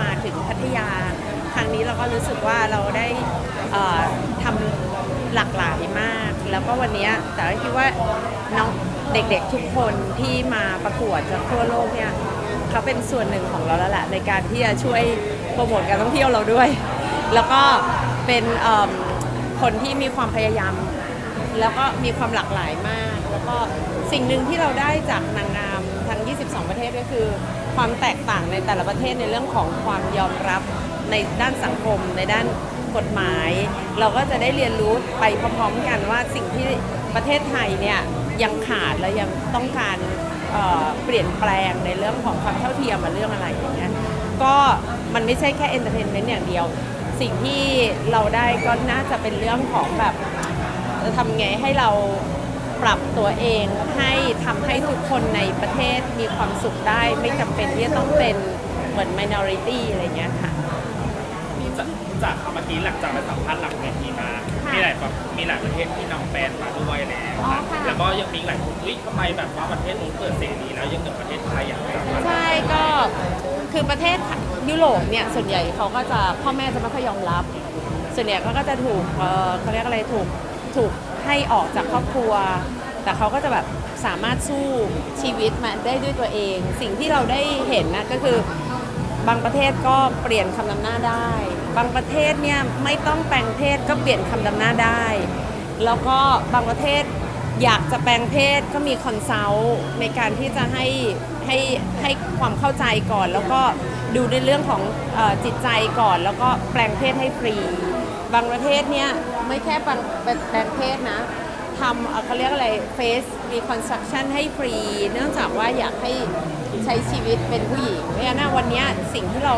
มาถึงพัทยา ครั้งนี้เราก็รู้สึกว่าเราได้ทำหลากหลายมาก แล้วก็วันนี้แต่คิดว่าน้องเด็กๆทุกคนที่มาประกวดจากทั่วโลกเนี่ยเขาเป็นส่วนหนึ่งของเราแล้วแหละในการที่จะช่วยโปรโมทการท่องเที่ยวเราด้วย แล้วก็เป็นคนที่มีความพยายาม แล้วก็มีความหลากหลายมาก แล้วก็สิ่งหนึ่งที่เราได้จากนางงามทั้ง 22 ประเทศก็คือ ความแตกต่างในแต่ละประเทศในเรื่องของความยอมรับในด้านสังคม ในด้านกฎหมาย เราก็จะได้เรียนรู้ไปพร้อมๆกันว่าสิ่งที่ประเทศไทยเนี่ยยังขาดและยังต้องการเเปลี่ยนแปลงในเรื่องของความเท่าเทียมเรื่องอะไรอย่างเงี้ยก็มันไม่ใช่แค่เอนเตอร์เทนเมนต์อย่างเดียว สิ่งที่เราได้ก็น่าจะเป็นเรื่องของแบบจะทำไงให้เรา ปรับตัวเองให้ทำให้ทุกคนในประเทศมีความสุขได้ ไม่จำเป็นที่จะต้องเป็นเหมือน minority อะไรเงี้ยค่ะจากจากคำเมื่อกี้หลังจากไปสัมภาษณ์หลังเวทีมาค่ะมีหลายแบบมีหลายประเทศที่นำแฟนมาด้วยแล้วอ๋อนะค่ะแล้วก็ยังมีหลายคนเฮ้ยทำไมแบบว่าประเทศนู้นเปิดเสรีแล้วยังเหนือประเทศไทยอยากจะมาใช่ก็คือประเทศยุโรปเนี่ยส่วนใหญ่เขาก็จะพ่อแม่จะไม่ค่อยยอมรับ ส่วนใหญ่เขาก็จะถูกเอ่อเขาเรียกอะไรถูกถูก ให้ออกจากครอบครัว แต่เขาก็จะแบบสามารถสู้ชีวิตมาได้ด้วยตัวเอง สิ่งที่เราได้เห็นนะก็คือบางประเทศก็เปลี่ยนคำนำหน้าได้ บางประเทศเนี่ยไม่ต้องแปลงเพศก็เปลี่ยนคำนำหน้าได้ แล้วก็บางประเทศอยากจะแปลงเพศก็มีคอนซัลท์ในการที่จะให้ให้ให้ความเข้าใจก่อน แล้วก็ดูในเรื่องของอจิตใจก่อน แล้วก็แปลงเพศให้ฟรี บางประเทศเนี่ยไม่แค่แปลงแปลงเพศนะทำเขาเรียกอะไร face reconstruction ให้ฟรี เนื่องจากว่าอยากให้ใช้ชีวิตเป็นผู้หญิงเพราะฉะนั้นวันนี้สิ่งที่เรา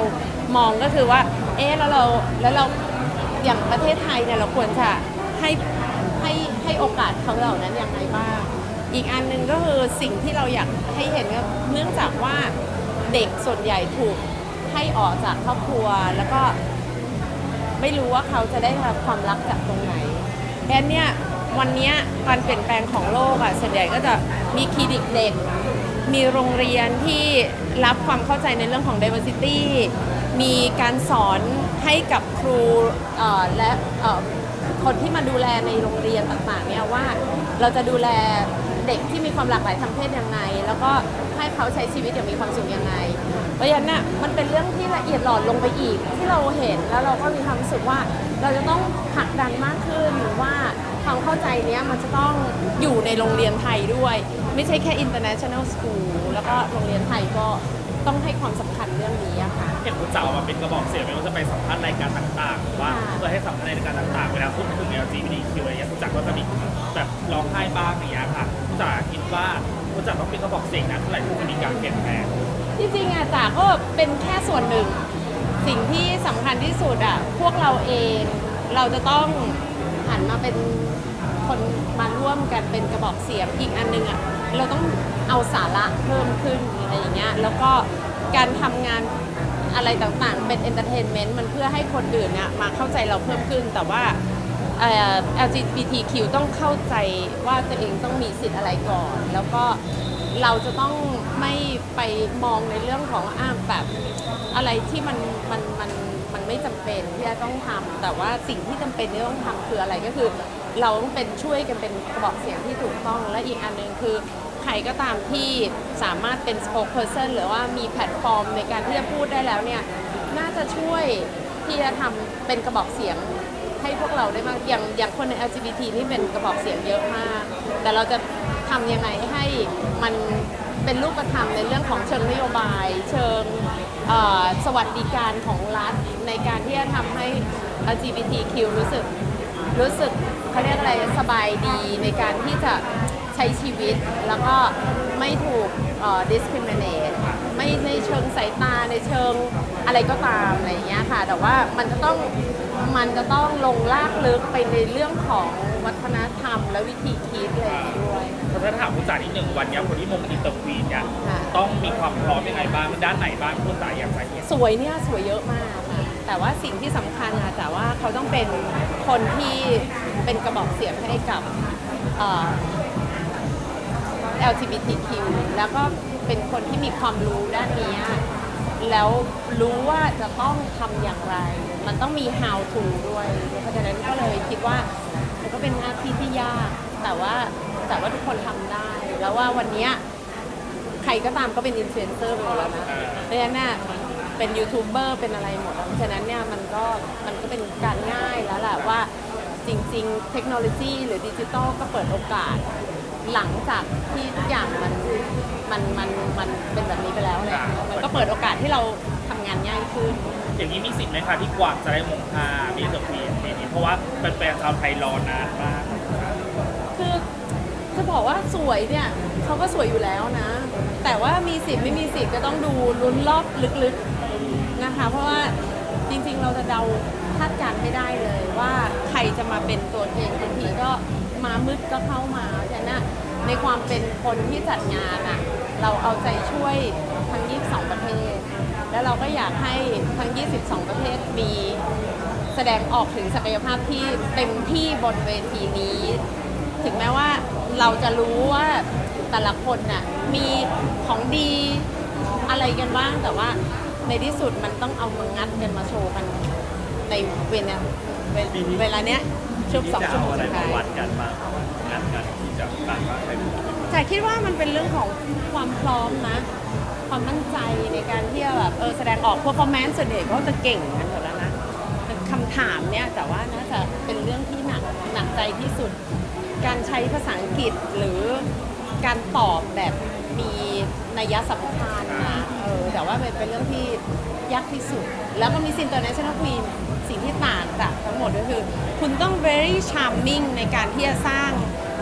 มองก็คือว่า เอ๊ะแล้วเราแล้วเราอย่างประเทศไทยเนี่ยเราควรจะให้ให้ให้โอกาสเขาเหล่านั้นอย่างไรบ้าง อีกอันหนึ่งก็คือสิ่งที่เราอยากให้เห็นก็เนื่องจากว่าเด็กส่วนใหญ่ถูกให้ออกจากครอบครัวแล้วก็ ไม่รู้ว่าเขาจะได้รับความรักจากตรงไหนแอนเนี่ยวันนี้การเปลี่ยนแปลงของโลกอะส่วนใหญ่ก็จะมีคลินิกเด็ก มีโรงเรียนที่รับความเข้าใจในเรื่องของ diversity มีการสอนให้กับครูและคนที่มาดูแลในโรงเรียนต่างๆเนี่ยว่าเราจะดูแลเด็กที่มีความหลากหลายทางเพศยังไง แล้วก็ให้เขาใช้ชีวิตอย่างมีความสุขยังไง เพราะฉะนั้นน่ะมันเป็นเรื่องที่ละเอียดหลอดลงไปอีก ที่เราเห็นแล้วเราก็มีความรู้สึกว่า เราจะต้องผลักดันมากขึ้นว่าความเข้าใจเนี้ยมันจะต้องอยู่ในโรงเรียนไทยด้วย ไม่ใช่แค่ international school แล้วก็โรงเรียนไทยก็ต้องให้ความสำคัญเรื่องนี้อะค่ะ เห็นคุณจ๋ามาเป็นกระบอกเสียงไม่ว่าจะไปสัมภาษณ์รายการต่างๆหรือว่าค่ะ เพื่อให้สัมภาษณ์ในรายการต่างๆเวลาพูดถึง LGBTQ อะไรอย่างเงี้ยคุณจ๋าก็จะมีแบบร้องไห้บ้างอย่างเงี้ยค่ะคุณจ๋าคิดว่าคุณจ๋าต้องเป็นกระบอกเสียงนะเท่าไหร่ที่จะมีการเปลี่ยนแปลง จริงๆอะจ๋าก็เป็นแค่ส่วนหนึ่ง สิ่งที่สำคัญที่สุดอะพวกเราเองเราจะต้องหันมาเป็นคนมาร่วมกันเป็นกระบอกเสียงอีกอันหนึงอะเราต้องเอาสาระเพิ่มขึ้นอะไรอย่างเงี้ยแล้วก็การทำงานอะไรต่างๆ เป็นเอนเตอร์เทนเมนต์มันเพื่อให้คนอื่นเนี่ยมาเข้าใจเราเพิ่มขึ้นแต่ว่า เอ่อ LGBTQ ต้องเข้าใจว่าตัวเองต้องมีสิทธิ์อะไรก่อน แล้วก็ เราจะต้องไม่ไปมองในเรื่องของอ้างแบบอะไรที่มันมันมันมันไม่จำเป็นที่จะต้องทำแต่ว่าสิ่งที่จำเป็นที่ต้องทำคืออะไรก็คือ เราต้องเป็นช่วยกันเป็นกระบอกเสียงที่ถูกต้องและอีกอันหนึ่งคือ ใครก็ตามที่สามารถเป็น spokesperson หรือว่ามีแพลตฟอร์มในการที่จะพูดได้แล้วเนี่ยน่าจะช่วยที่จะทำเป็นกระบอกเสียงให้พวกเราได้มากอย่างอย่างคนใน LGBT ที่เป็นกระบอกเสียงเยอะมาก แต่เราจะ ทำยังไงให้มันเป็นรูปธรรมในเรื่องของเชิงนโยบาย เชิงสวัสดิการของรัฐในการที่จะทำให้ LGBTQ รู้สึกรู้สึกเขาเรียกอะไรสบายดีในการที่จะใช้ชีวิตแล้วก็ไม่ถูก discriminate ไม่ในเชิงสายตาในเชิงอะไรก็ตามอะไรอย่างเงี้ยค่ะ แต่ว่ามันจะต้องมันจะต้องลงลากลึกไปในเรื่องของวัฒนธรรม และวิธีคิดอะไรอย่างเงี้ยด้วย เพราะถ้าถามคุณจ๋านิดหนึ่งวันเนี้ยคนที่มงอินเตอร์ควีนเนี่ยค่ะ ต้องมีความพร้อมยังไงบ้างด้านไหนบ้างคุณจ๋าอยากจะเห็นสวยเนี่ยสวยเยอะมากค่ะแต่ว่าสิ่งที่สำคัญอะแต่ว่าเขาต้องเป็นคนที่เป็นกระบอกเสียงให้กับเอ่อ LGBTQ แล้วก็เป็นคนที่มีความรู้ด้านนี้ แล้วรู้ว่าจะต้องทำอย่างไร มันต้องมี how to ด้วย เพราะฉะนั้นก็เลยคิดว่ามันก็เป็นหน้าที่ที่ยาก แต่ว่าแต่ว่าทุกคนทำได้ แล้วว่าวันนี้ใครก็ตามก็เป็นอินฟลูเอนเซอร์ไปหมดแล้วนะ เพราะฉะนั้นเนี่ยเป็นยูทูบเบอร์เป็นอะไรหมดเพราะฉะนั้นเนี่ยมันก็มันก็เป็นการง่ายแล้วแหละว่าจริง ๆ เทคโนโลยีหรือดิจิตอลก็เปิดโอกาส หลังจากที่ทุกอย่างมันมันมันมันเป็นแบบนี้ไปแล้วอะไรอย่างเลยมันก็เปิดโอกาสที่เราทำงานง่ายขึ้น อย่างนี้มีสิทธิ์ไหมคะที่กวางจะได้มงห้ามีเซอร์ปีปีนี้เพราะว่าแฟนๆชาวไทยรอนานมากคือจะบอกว่าสวยเนี่ยเขาก็สวยอยู่แล้วนะ แต่ว่ามีสิทธิ์ไม่มีสิทธิ์ก็ต้องดูลุ้นรอบลึกๆนะคะ เพราะว่าจริงๆเราจะเดาคาดการณ์ไม่ได้เลยว่าใครจะมาเป็นตัวเองบางทีก็มามืดก็เข้ามาฉะนั้นนะ ในความเป็นคนที่จัดงานอะเราเอาใจช่วยทั้ง 22 ประเทศ แล้วเราก็อยากให้ทั้ง 22 ประเทศมีแสดงออกถึงศักยภาพที่เต็มที่บนเวทีนี้ ถึงแม้ว่าเราจะรู้ว่าแต่ละคนน่ะมีของดีอะไรกันบ้าง แต่ว่าในที่สุดมันต้องเอามางัดกันมาโชว์กัน ในเวลาเวลเวลาเนี้ยชุบสองชั่วโมงสุดท้าย วัดกันบ้างงานกัน จะการว่าใครเป็นคนแต่คิดว่ามันเป็นเรื่องของความพร้อมนะ ความมั่นใจในการที่จะแบบเออแสดงออก performance ส่วนใหญ่เขาจะเก่งกันหมดแล้วนะแต่คำถามเนี่ยแต่ว่าน่าจะเป็นเรื่องที่หนักหนักใจที่สุด การใช้ภาษาอังกฤษหรือการตอบแบบมีนัยสำคัญนะเออแต่ว่ามันเป็นเรื่องที่ยากที่สุด แล้วก็มี international queen สิ่งที่ต่างจากทั้งหมดก็คือ คุณต้อง very charming ในการที่จะสร้าง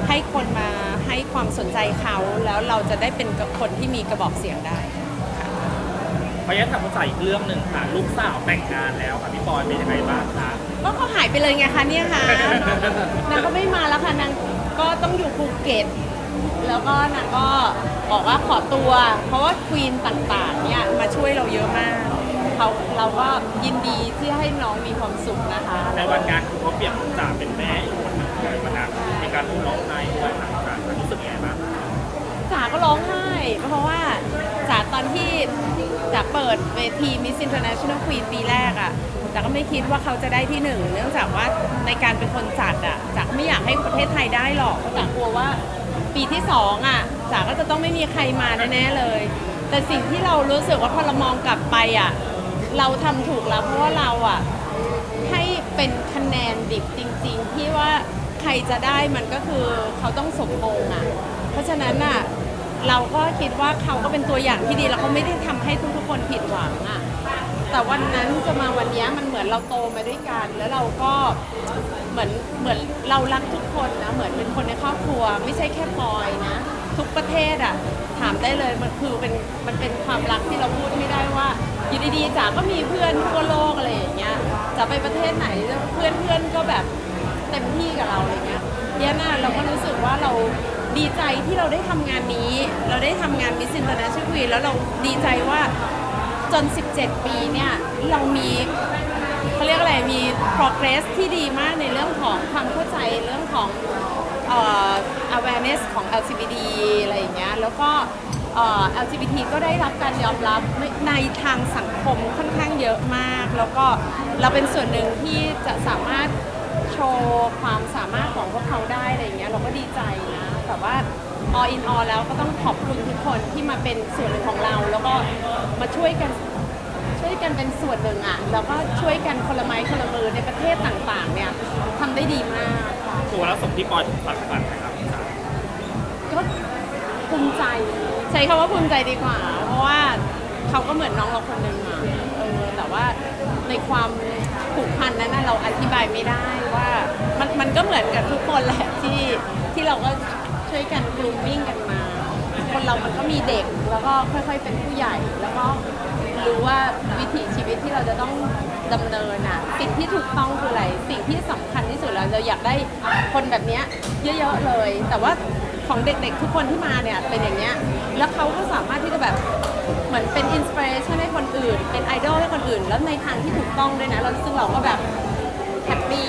ให้คนมาให้ความสนใจเขาแล้วเราจะได้เป็นคนที่มีกระบอกเสียงได้พยายามถามภาษาอีกเรื่องหนึ่งค่ะ ลูกสาวแต่งงานแล้วค่ะพี่ปอยเป็นยังไงบ้างคะก็เขาหายไปเลยไงคะเนี่ยค่ะนางก็ไม่มาแล้วค่ะนางก็ต้องอยู่ภูเก็ตแล้วก็นางก็บอกว่าขอตัว เพราะว่าควีนต่างๆเนี่ยมาช่วยเราเยอะมากเขาเราก็ยินดีที่ให้น้องมีความสุขนะคะในวันงานคือเขาเปรียบจ่าเป็นแม่อีกคนหนึ่งเลยวันนั้น มีการร้องไห้ด้วยหลังจากนั้นรู้สึกยังไงบ้างจ๋าก็ร้องไห้ เพราะว่าจ๋าตอนที่จ๋าเปิดเวที Miss International Queen ปีแรกอะ่ะจ๋าก็ไม่คิดว่าเขาจะได้ที่หนึ่งเนื่องจากว่าในการเป็นคนจัดอะ่ะจ๋าไม่อยากให้ประเทศไทยได้หรอกเพราะจ๋ากลัวว่าปีที่สองอะจ๋าก็จะต้องไม่มีใครมาแน่ๆเลย แต่สิ่งที่เรารู้สึกว่าพอเรามองกลับไปอะเราทำถูกแล้วเพราะว่าเราอะให้เป็นคะแนนดิบจริง ๆ ที่ว่า รจะได้มันก็คือเขาต้องสมมงอะ เพราะฉะนั้นอะเราก็คิดว่าเขาก็เป็นตัวอย่างที่ดีแล้วเขาไม่ได้ทำให้ทุกๆคนผิดหวังอะแต่วันนั้นจะมาวันนี้มันเหมือนเราโตมาด้วยกัน แล้วเราก็เหมือนเหมือนเรารักทุกคนนะเหมือนเป็นคนในครอบครัว ไม่ใช่แค่ปอยนะ ทุกประเทศอะถามได้เลยมันคือเป็นมันเป็นความรักที่เราพูดไม่ได้ว่าอยู่ดีๆจ๋าก็มีเพื่อนทั่วโลกอะไรอย่างเงี้ยจะไปประเทศไหนเพื่อนเพื่อนก็แบบ ต็มที่กับเราอะไรเงี้ยเนี่ยน่ะเราก็รู้สึกว่าเราดีใจที่เราได้ทำงานนี้ เราได้ทำงาน Miss International Queen แล้วเราดีใจว่าจน 17 ปีเนี่ย เรามีเขาเรียกอะไรมี progress ที่ดีมากในเรื่องของความเข้าใจเรื่องของเอ่อ awareness ของ LGBT อะไรอย่างเงี้ยแล้วก็เอ่อ LGBT ก็ได้รับการยอมรับในทางสังคมค่อนข้างเยอะมาก แล้วก็เราเป็นส่วนหนึ่งที่จะสามารถ โชว์ความสามารถของพวกเขาได้อะไรอย่างเงี้ยเราก็ดีใจนะ แต่ว่า all in all แล้วก็ต้องขอบคุณทุกคนที่มาเป็นส่วนหนึ่งของเรา แล้วก็มาช่วยกันช่วยกันเป็นส่วนหนึ่งอะแล้วก็ช่วยกันคนละไม้คนละมือในประเทศต่างๆ เนี่ยทำได้ดีมากค่ะตัวแล้วสมที่ปอยถึงฝันฝันนะครับก็ภูมิใจ ใช้คำว่าภูมิใจดีกว่า เพราะว่าเขาก็เหมือนน้องเราคนหนึ่งอะเออแต่ว่าในความ ผูกพันนั้นน่ะเราอธิบายไม่ได้ว่ามันมันก็เหมือนกับทุกคนแหละที่ที่เราก็ช่วยกันกลุ่มมิ่งกันมา คนเรามันก็มีเด็กแล้วก็ค่อย ๆ เป็นผู้ใหญ่แล้วก็รู้ว่าวิถีชีวิตที่เราจะต้องดำเนินอะสิ่งที่ถูกต้องคืออะไรสิ่งที่สำคัญที่สุดแล้วเราอยากได้คนแบบนี้เยอะๆเลย แต่ว่าของเด็กๆทุกคนที่มาเนี่ยเป็นอย่างเงี้ยแล้วเขาก็สามารถที่จะแบบ เหมือนเป็นอินสปิเรชันให้คนอื่น เป็นไอดอลให้คนอื่น แล้วในทางที่ถูกต้องด้วยนะแล้วซึ่งเราก็แบบแฮปปี้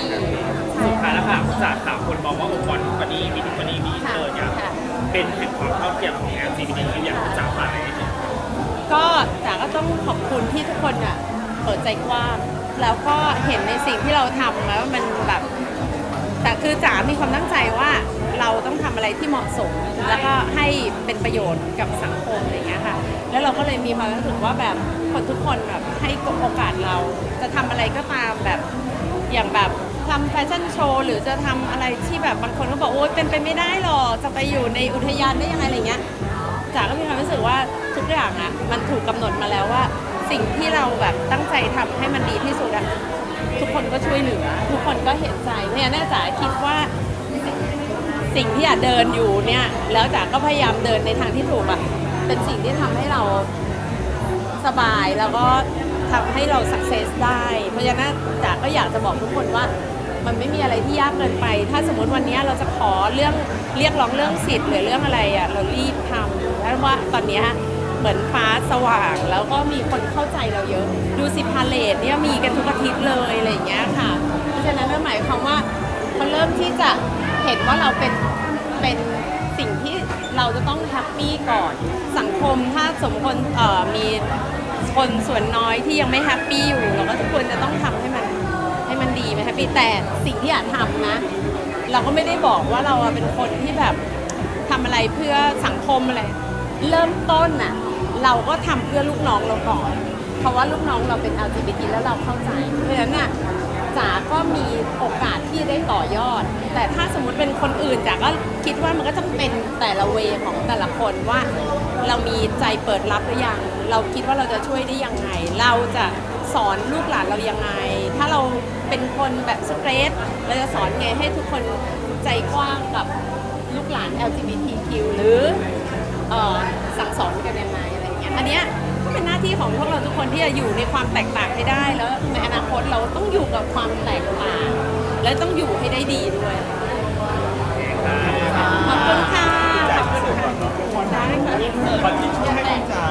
สุดท้ายแล้วค่ะจากข่าวคนมองว่าองค์กรทุกวันนี้มีทุกวันนี้มีอินเตอร์เนี่ยค่ะเป็นแห่งความเท่าเทียมของ LGBTQ อย่างที่จ๋าฝากไว้นิดนึงก็จ๋าก็ต้องขอบคุณคุณที่ทุกคนอะเปิดใจกว้างแล้วก็เห็นในสิ่งที่เราทำแล้วมันแบบ แต่คือจ๋ามีความตั้งใจว่าเราต้องทำอะไรที่เหมาะสม แล้วก็ให้เป็นประโยชน์กับสังคมอะไรอย่างเงี้ยค่ะ แล้วเราก็เลยมีความรู้สึกว่าแบบคนทุกคนแบบให้โอกาสเรา จะทำอะไรก็ตามแบบอย่างแบบทำแฟชั่นโชว์หรือจะทำอะไรที่แบบบางคนก็บอกโอ๊ยเป็นไปไม่ได้หรอกจะไปอยู่ในอุทยานได้ยังไงอะไรเงี้ยจ๋าก็มีความรู้สึกว่าทุกอย่างอะมันถูกกำหนดมาแล้วว่า สิ่งที่เราแบบตั้งใจทำให้มันดีที่สุดอะ ทุกคนก็ช่วยเหลือ ทุกคนก็เห็นใจเพราะฉะนั้นจ๋าคิดว่าสิ่งที่อยากเดินอยู่เนี่ย แล้วจ๋าก็พยายามเดินในทางที่ถูกอะเป็นสิ่งที่ทำให้เราสบายแล้วก็ทำให้เราสักเซสได้ เพราะฉะนั้นจ๋าก็อยากจะบอกทุกคนว่ามันไม่มีอะไรที่ยากเกินไป ถ้าสมมติวันนี้เราจะขอเรื่องเรียกร้องเรื่องสิทธิ์หรือเรื่องอะไรอะเรารีบทำเพราะว่าตอนนี้ เหมือนฟ้าสว่าง แล้วก็มีคนเข้าใจเราเยอะ ดูสิพาเลทเนี่ยมีกันทุกอาทิตย์เลยอะไรอย่างเงี้ยค่ะ เพราะฉะนั้นนั่นหมายความว่าเขาเริ่มที่จะเห็นว่าเราเป็นเป็นสิ่งที่เราจะต้องแฮปปี้ก่อนสังคมถ้าสมคนเอ่อมีคนส่วนน้อยที่ยังไม่แฮปปี้อยู่เราก็ทุกคนจะต้องทำให้มันให้มันดีไหมแฮปปี้แต่สิ่งที่อยากทำนะ เราก็ไม่ได้บอกว่าเราเป็นคนที่แบบทำอะไรเพื่อสังคมอะไร เริ่มต้นน่ะ เราก็ทำเพื่อลูกน้องเราก่อน เพราะว่าลูกน้องเราเป็น LGBT แล้วเราเข้าใจ เพราะฉะนั้นน่ะจ๋าก็มีโอกาสที่ได้ต่อยอด แต่ถ้าสมมุติเป็นคนอื่นจ๋าก็คิดว่ามันก็ต้องเป็นแต่ละเวของแต่ละคนว่าเรามีใจเปิดรับหรือยัง เราคิดว่าเราจะช่วยได้ยังไง เราจะสอนลูกหลานเรายังไง ถ้าเราเป็นคนแบบสเตรทเราจะสอนไงให้ทุกคนใจกว้างกับลูกหลาน LGBTQ หรือออสั่งสอนกันยังไง อันนี้ก็เป็นหน้าที่ของพวกเราทุกคนที่จะอยู่ในความแตกต่างให้ได้ แล้วในอนาคตเราต้องอยู่กับความแตกต่าง และต้องอยู่ให้ได้ดีด้วยขอบคุณค่ะขอบคุณค่ะ